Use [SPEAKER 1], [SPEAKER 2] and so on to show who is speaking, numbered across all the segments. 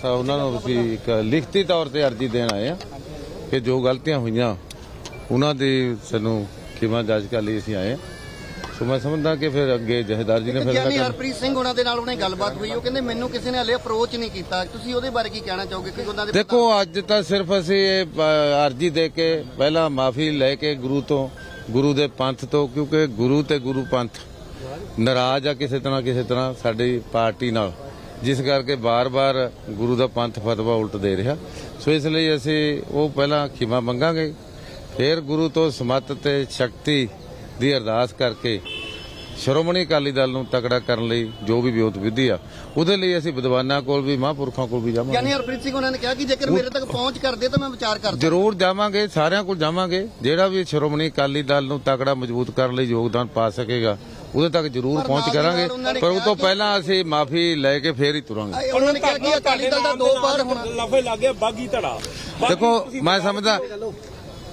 [SPEAKER 1] ਸ- ਉਹਨਾਂ ਨੂੰ ਅਸੀਂ ਇੱਕ ਲਿਖਤੀ ਤੌਰ ਤੇ ਅਰਜ਼ੀ ਦੇਣ ਆਏ ਆ ਕਿ ਜੋ ਗਲਤੀਆਂ ਹੋਈਆਂ ਉਹਨਾਂ ਦੀ ਸਾਨੂੰ ਖਿਮਾ ਜਾਂਚ ਕਰਨ ਲਈ ਅਸੀਂ ਆਏ ਆ। ਸੋ ਮੈਂ ਸਮਝਦਾ ਕਿ ਫਿਰ ਅੱਗੇ ਜਹੇਦਾਰ ਜੀ ਨੇ ਫਿਰ
[SPEAKER 2] ਗਿਆਨੀ ਹਰਪ੍ਰੀਤ ਸਿੰਘ ਉਹਨਾਂ ਦੇ ਨਾਲ ਉਹਨੇ ਗੱਲਬਾਤ ਹੋਈ ਉਹ ਕਹਿੰਦੇ ਮੈਨੂੰ ਕਿਸੇ ਨੇ ਹਲੇ ਅਪਰੋਚ ਨਹੀਂ ਕੀਤਾ। ਤੁਸੀਂ ਉਹਦੇ ਬਾਰੇ ਕੀ ਕਹਿਣਾ ਚਾਹੋਗੇ? ਕਿ ਉਹਨਾਂ ਦੇ
[SPEAKER 1] ਦੇਖੋ ਅੱਜ ਤਾਂ ਸਿਰਫ ਅਸੀਂ ਇਹ ਅਰਜ਼ੀ ਦੇ ਕੇ ਪਹਿਲਾਂ ਮਾਫੀ ਲੈ ਕੇ ਗੁਰੂ ਤੋਂ ਗੁਰੂ ਦੇ ਪੰਥ ਤੋਂ ਕਿਉਂਕਿ ਗੁਰੂ ਤੇ ਗੁਰੂ ਪੰਥ ਨਾਰਾਜ਼ ਆ ਕਿਸੇ ਤਰ੍ਹਾਂ ਕਿਸੇ ਤਰ੍ਹਾਂ ਸਾਡੀ ਪਾਰਟੀ ਨਾਲ। ਜਿਸ ਕਰਕੇ ਬਾਰ-ਬਾਰ ਗੁਰੂ ਦਾ ਪੰਥ ਫਤਵਾ ਉਲਟ ਦੇ ਰਿਹਾ। ਸੋ ਇਸ ਲਈ ਅਸੀਂ ਉਹ ਪਹਿਲਾਂ ਖਿਮਾ ਮੰਗਾਂਗੇ ਫਿਰ ਗੁਰੂ ਤੋਂ ਸਮੱਤ ਤੇ ਸ਼ਕਤੀ ਦੀ ਅਰਦਾਸ ਕਰਕੇ ਸ਼੍ਰੋਮਣੀ ਅਕਾਲੀ ਦਲ ਨੂੰ ਤਕੜਾ ਕਰਨ ਲਈ ਜੋ ਵੀ ਵਿਉਤ ਵਿਧੀ ਆ ਉਹਦੇ ਲਈ ਅਸੀਂ ਵਿਦਵਾਨਾਂ ਕੋਲ ਵੀ ਮਹਾਂਪੁਰਖਾਂ ਕੋਲ ਵੀ ਜਾਵਾਂਗੇ।
[SPEAKER 2] ਗਿਆਨੀ ਹਰਪ੍ਰੀਤ ਸਿੰਘ ਉਹਨਾਂ ਨੇ ਕਿਹਾ ਕਿ ਜੇਕਰ ਮੇਰੇ ਤੱਕ ਪਹੁੰਚ ਕਰਦੇ ਤਾਂ ਮੈਂ ਵਿਚਾਰ ਕਰਦਾ।
[SPEAKER 1] ਜ਼ਰੂਰ ਜਾਵਾਂਗੇ ਸਾਰਿਆਂ ਕੋਲ ਜਾਵਾਂਗੇ। ਜਿਹੜਾ ਵੀ ਸ਼੍ਰੋਮਣੀ ਅਕਾਲੀ ਦਲ ਨੂੰ ਤਕੜਾ ਮਜ਼ਬੂਤ ਕਰਨ ਲਈ ਯੋਗਦਾਨ ਪਾ ਸਕੇਗਾ ਉਹਦੇ ਤੱਕ ਜ਼ਰੂਰ ਪਹੁੰਚ ਕਰਾਂਗੇ। ਪਰ ਉਹ ਤੋਂ ਪਹਿਲਾਂ ਅਸੀਂ ਮਾਫੀ ਲੈ ਕੇ ਫੇਰ ਹੀ ਤੁਰਾਂਗੇ।
[SPEAKER 2] ਉਹਨਾਂ ਨੇ ਕਿਹਾ ਕਿ ਅਕਾਲੀ ਦਲ ਦਾ ਦੋ ਪਾਰ ਹੋਣਾ
[SPEAKER 3] ਲਫੇ ਲੱਗੇ ਬਾਗੀ ਧੜਾ।
[SPEAKER 1] ਦੇਖੋ ਮੈਂ ਸਮਝਦਾ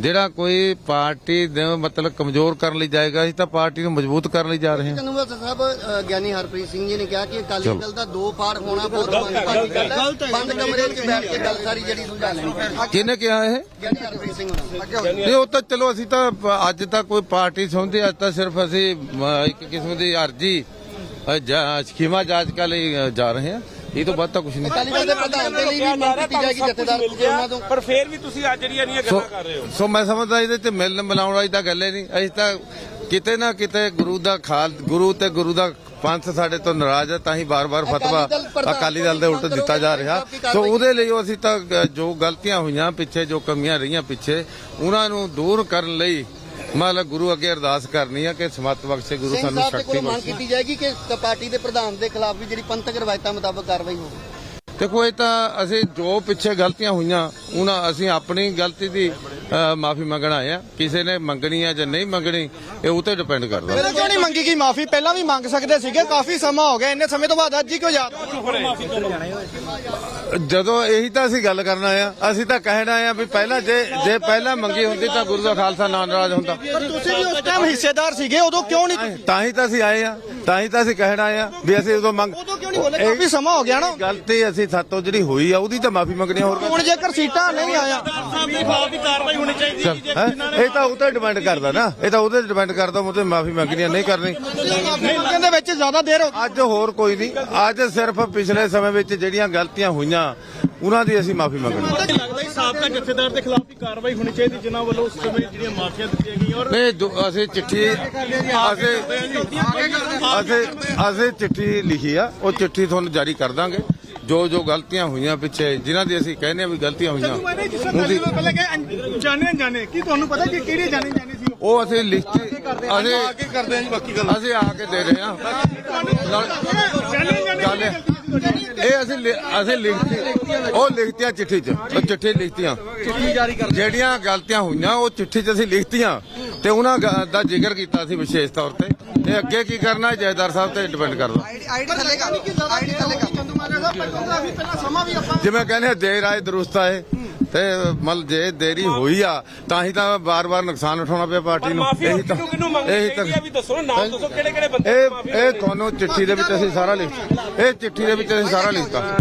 [SPEAKER 1] ਜਿਹੜਾ ਕੋਈ ਪਾਰਟੀ ਦੇ ਮਤਲਬ ਕਮਜ਼ੋਰ ਕਰਨ ਲਈ ਜਾਏਗਾ ਅਸੀਂ ਤਾਂ ਪਾਰਟੀ ਨੂੰ ਮਜ਼ਬੂਤ ਕਰਨ ਲਈ ਜਾ ਰਹੇ ਹਾਂ।
[SPEAKER 2] ਕਨੂਆ ਸਾਹਿਬ ਅ, ਗਿਆਨੀ ਹਰਪ੍ਰੀਤ ਸਿੰਘ ਜੀ ਨੇ ਕਿਹਾ ਕਿ ਅਕਾਲੀ ਦਲ ਦਾ ਦੋ ਪਾਰ ਹੋਣਾ ਬਹੁਤ ਮੰਦਭਾਗੀ ਗੱਲ ਹੈ। ਬੰਦ ਕਮਰੇ ਵਿੱਚ ਬੈਠ ਕੇ ਗੱਲ ਸਾਰੀ ਜਿਹੜੀ ਸੁਲਝਾ ਲੈਣੀ।
[SPEAKER 1] ਕਿਹਨੇ ਕਿਹਾ ਇਹ?
[SPEAKER 2] ਗਿਆਨੀ ਹਰਪ੍ਰੀਤ ਸਿੰਘ ਉਹਨਾਂ ਨੇ
[SPEAKER 1] ਨਹੀਂ ਉਹ ਤਾਂ ਚਲੋ ਅਸੀਂ ਤਾਂ ਅੱਜ ਤਾਂ ਕੋਈ ਪਾਰਟੀ ਸਮਝਦੇ ਅੱਜ ਤਾਂ ਸਿਰਫ ਅਸੀਂ ਇੱਕ ਕਿਸਮ ਦੀ ਅਰਜੀ ਅ, ਜਾ- ਸਕੀਮਾ ਜਾਂਚ ਕਰਨ ਲਈ ਅ, ਜਾ ਰਹੇ ਹਾਂ। ਇਹ ਤੋਂ ਵੱਧ ਤਾਂ ਕੁਝ ਨਹੀਂ।
[SPEAKER 2] ਅਕਾਲੀ ਦਲ ਦੇ ਪ੍ਰਧਾਨ ਦੇ ਲਈ ਵੀ ਮੰਗ ਕੀਤੀ ਜਾਏਗੀ ਜਥੇਦਾਰ ਜੇ ਉਹਨਾਂ ਤੋਂ
[SPEAKER 3] ਪਰ ਫੇਰ ਵੀ ਤੁਸੀਂ ਅੱਜ ਜਿਹੜੀਆਂ ਨਹੀਂ
[SPEAKER 1] ਸੋ
[SPEAKER 3] ਗੱਲਾਂ ਕਰ ਰਹੇ ਹੋ।
[SPEAKER 1] ਸੋ ਮੈਂ ਸਮਝਦਾ ਇਹਦੇ ਤੇ ਮਿਲਣ ਮਿਲਾਉਣ ਵਾਲੀ ਤਾਂ ਗੱਲ ਹੀ ਨਹੀਂ। ਅਸੀਂ ਤਾਂ ਕਿਤੇ ਨਾ ਕਿਤੇ ਗੁਰੂ ਦਾ ਖਾਲ ਗੁਰੂ ਤੇ ਗੁਰੂ ਦਾ ਪੰਥ ਸਾਡੇ ਤੋਂ ਨਾਰਾਜ਼ ਹੈ ਤਾਂ ਹੀ ਬਾਰ-ਬਾਰ ਫਤਵਾ
[SPEAKER 2] ਅਕਾਲੀ ਦਲ
[SPEAKER 1] ਦੇ ਉਲਟ ਦਿੱਤਾ ਜਾ ਰਿਹਾ। ਸੋ ਉਹਦੇ ਲਈ ਉਹ ਅਸੀਂ ਤਾਂ ਜੋ ਗਲਤੀਆਂ ਹੋਈਆਂ ਪਿੱਛੇ ਜੋ ਕਮੀਆਂ ਰਹੀਆਂ ਪਿੱਛੇ ਉਹਨਾਂ ਨੂੰ ਦੂਰ ਕਰਨ ਲਈ ਮਤਲਬ ਗੁਰੂ ਅੱਗੇ ਅਰਦਾਸ ਕਰਨੀ ਆ ਕਿ ਸਮਤ ਬਖਸ਼ੇ ਗੁਰੂ ਸਾਨੂੰ ਸ਼ਕਤੀ
[SPEAKER 2] ਮੰਗ ਕੀਤੀ ਜਾਏਗੀ ਕਿ ਪਾਰਟੀ ਦੇ ਪ੍ਰਧਾਨ ਦੇ ਖਿਲਾਫ ਵੀ ਜਿਹੜੀ ਪੰਥਕ ਰਵਾਇਤਾਂ ਮੁਤਾਬਕ ਕਾਰਵਾਈ ਹੋਵੇ।
[SPEAKER 1] ਦੇਖੋ ਇਹ ਤਾਂ ਅਸੀਂ ਜੋ ਪਿੱਛੇ ਗਲਤੀਆਂ ਹੋਈਆਂ ਉਹਨਾਂ ਅਸੀਂ ਆਪਣੀ ਗਲਤੀ ਦੀ ਮਾਫੀ ਮੰਗਣ ਆਏ ਆ। ਕਿਸੇ ਨੇ ਮੰਗਣੀ ਆ ਜਾਂ ਨਹੀਂ ਮੰਗਣੀ ਇਹ ਉਹ ਤੇ ਡਿਪੈਂਡ ਕਰਦਾ।
[SPEAKER 4] ਪਹਿਲਾਂ ਕਿਉਂ ਨਹੀਂ ਮੰਗੀ ਗਈ ਮਾਫੀ? ਪਹਿਲਾਂ ਵੀ ਮੰਗ ਸਕਦੇ ਸੀਗੇ ਕਾਫੀ ਸਮਾਂ ਹੋ ਗਿਆ ਇੰਨੇ ਸਮੇਂ ਤੋਂ ਬਾਅਦ ਅੱਜ ਹੀ ਕਿਉਂ ਯਾਦ
[SPEAKER 1] ਜਦੋਂ ਇਹੀ ਤਾਂ ਅਸੀਂ ਗੱਲ ਕਰਨ ਆਏ ਆ ਅਸੀਂ ਤਾਂ ਕਹਿਣ ਆ ਵੀ ਪਹਿਲਾਂ ਜੇ ਜੇ ਪਹਿਲਾਂ ਮੰਗੀ ਹੁੰਦੀ ਤਾਂ ਗੁਰੂ ਦਾ ਖਾਲਸਾ ਨਾ ਨਾਰਾਜ਼ ਹੁੰਦਾ।
[SPEAKER 4] ਪਰ ਤੁਸੀਂ ਵੀ ਉਸ ਟਾਈਮ ਹਿੱਸੇਦਾਰ ਸੀਗੇ ਉਦੋਂ ਕਿਉਂ ਨਹੀਂ
[SPEAKER 1] ਤਾਂ ਹੀ ਤਾਂ ਅਸੀਂ ਆਏ ਆ ਤਾਂ ਹੀ ਤਾਂ ਅਸੀਂ ਕਹਿਣ ਆ ਵੀ ਅਸੀਂ ਉਦੋਂ ਮੰਗ
[SPEAKER 4] ਬੋਲੇ ਕਾਫੀ ਸਮਾਂ ਹੋ ਗਿਆ ਨਾ।
[SPEAKER 1] ਗਲਤੀ ਅਸੀਂ ਸਾਤੋਂ ਜਿਹੜੀ ਹੋਈ ਆ ਉਹਦੀ ਤਾਂ ਮਾਫੀ ਮੰਗਣੀ ਆ, ਹੋਰ
[SPEAKER 4] ਹੁਣ ਜੇਕਰ ਸੀਟਾਂ ਨਹੀਂ ਆਇਆ
[SPEAKER 1] ਹੈਂ? ਇਹ ਤਾਂ ਉਹ ਤੇ ਡਿਪੈਂਡ ਕਰਦਾ ਨਾ। ਇਹ ਤਾਂ ਉਹਦੇ ਡਿਪੈਂਡ ਕਰਦਾ ਉਹਦੇ ਮਾਫੀ ਮੰਗਣੀ ਆ, ਨਹੀਂ ਕਰਨੀ।
[SPEAKER 4] ਮੰਗਣ ਦੇ ਵਿੱਚ ਜ਼ਿਆਦਾ ਦੇਰ ਹੋ ਗਈ।
[SPEAKER 1] ਅੱਜ ਹੋਰ ਕੋਈ ਨਹੀਂ। ਅੱਜ ਸਿਰਫ ਪਿਛਲੇ ਸਮੇਂ ਵਿੱਚ ਜਿਹੜੀਆਂ ਗਲਤੀਆਂ ਹੋਈਆਂ ਉਹਨਾਂ ਦੀ ਅਸੀਂ ਮਾਫੀ ਮੰਗਣੀ
[SPEAKER 5] ਲੱਗਦਾ ਹੈ ਜਥੇਦਾਰ ਦੇ ਖਿਲਾਫ ਵੀ ਕਾਰਵਾਈ ਹੋਣੀ ਚਾਹੀਦੀ ਜਿਨ੍ਹਾਂ ਵੱਲੋਂ ਉਸ ਸਮੇਂ ਜਿਹੜੀਆਂ ਮਾਫੀਆਂ ਦਿੱਤੀਆਂ ਗਈਆਂ ਔਰ
[SPEAKER 1] ਨਹੀਂ ਅਸੀਂ ਚਿੱਠੀ ਅਸੀਂ ਅਸੀਂ ਚਿੱਠੀ ਲਿਖੀ ਆ ਉਹ ਚਿੱਠੀ ਤੁਹਾਨੂੰ ਜਾਰੀ ਕਰ ਦਾਂਗੇ। ਜੋ ਜੋ ਗਲਤੀਆਂ ਹੋਈਆਂ ਪਿੱਛੇ ਜਿਨ੍ਹਾਂ ਦੀ ਅਸੀਂ ਕਹਿੰਦੇ ਆ ਵੀ ਗਲਤੀਆਂ ਹੋਈਆਂ। ਉਹਦੀ
[SPEAKER 5] ਪਹਿਲਾਂ ਕਿ ਜਾਣੇ ਜਾਣੇ ਕੀ ਤੁਹਾਨੂੰ ਪਤਾ ਕਿ ਕਿਹੜੇ ਜਾਣੇ ਜਾਣੇ ਸੀ? ਉਹ
[SPEAKER 1] ਅਸੀਂ ਲਿਖਤੀ ਅਸੀਂ ਆ ਕੇ ਕਰਦੇ ਆ ਜੀ ਬਾਕੀ ਗੱਲ। ਅਸੀਂ ਆ ਕੇ ਦੇ ਰਹੇ
[SPEAKER 5] ਆ
[SPEAKER 1] ਗੱਲ ਇਹ- ਅਸੀਂ ਲਿ- ਅਸੀਂ ਲਿਖਤੀ ਉਹ ਲਿਖਤੀਆਂ ਚਿੱਠੀ 'ਚ ਉਹ ਚਿੱਠੀ ਲਿਖਤੀਆਂ। ਚਿੱਠੀ ਜਾਰੀ ਕਰ ਜਿਹੜੀਆਂ ਗਲਤੀਆਂ ਹੋਈਆਂ ਉਹ ਚਿੱਠੀ 'ਚ ਅਸੀਂ ਲਿਖਤੀਆਂ। ਤੇ ਉਹਨਾਂ ਗ- ਦਾ ਜ਼ਿਕਰ ਕੀਤਾ ਸੀ ਵਿਸ਼ੇਸ਼ ਤੌਰ ਤੇ। ਇਹ ਅੱਗੇ ਕੀ ਕਰਨਾ ਹੈ ਜੈਦਾਰ ਸਾਹਿਬ ਤੇ ਡਿਪੈਂਡ ਕਰਦਾ।
[SPEAKER 4] ਆਈਡੀ ਥੱਲੇ ਕਰ ਆਈਡੀ ਥੱਲੇ ਕਰ। ਚੰਦੂ ਮਾਜਰਾ ਸਾਹਿਬ ਕਾਫੀ ਪਹਿਲਾਂ ਸਮਾਂ ਵੀ ਆਪਾਂ
[SPEAKER 1] ਜਿਵੇਂ ਕਹਿੰਦੇ ਆ, ਦੇਰ ਆਏ ਦਰੁਸਤ ਆਏ। ਤੇ ਮਲ ਜੇ ਦੇਰੀ ਹੋਈ ਆ ਤਾਂ ਹੀ ਤਾਂ ਬਾਰ-ਬਾਰ ਨੁਕਸਾਨ ਉਠਾਉਣਾ ਪਿਆ ਪਾਰਟੀ ਨੂੰ। ਇਹੀ ਤਾਂ
[SPEAKER 3] ਕਿਹਨੂੰ ਵੀ ਦੱਸੋ ਨਾਮ ਦੱਸੋ ਕਿਹੜੇ ਕਿਹੜੇ ਬੰਦੇ
[SPEAKER 1] ਇਹ ਇਹ ਤੁਹਾਨੂੰ ਚਿੱਠੀ ਦੇ ਵਿੱਚ ਅਸੀਂ ਸਾਰਾ ਲਿਖ ਇਹ ਚਿੱਠੀ ਦੇ ਵਿੱਚ ਅਸੀਂ ਸਾਰਾ ਲਿਖਤਾ।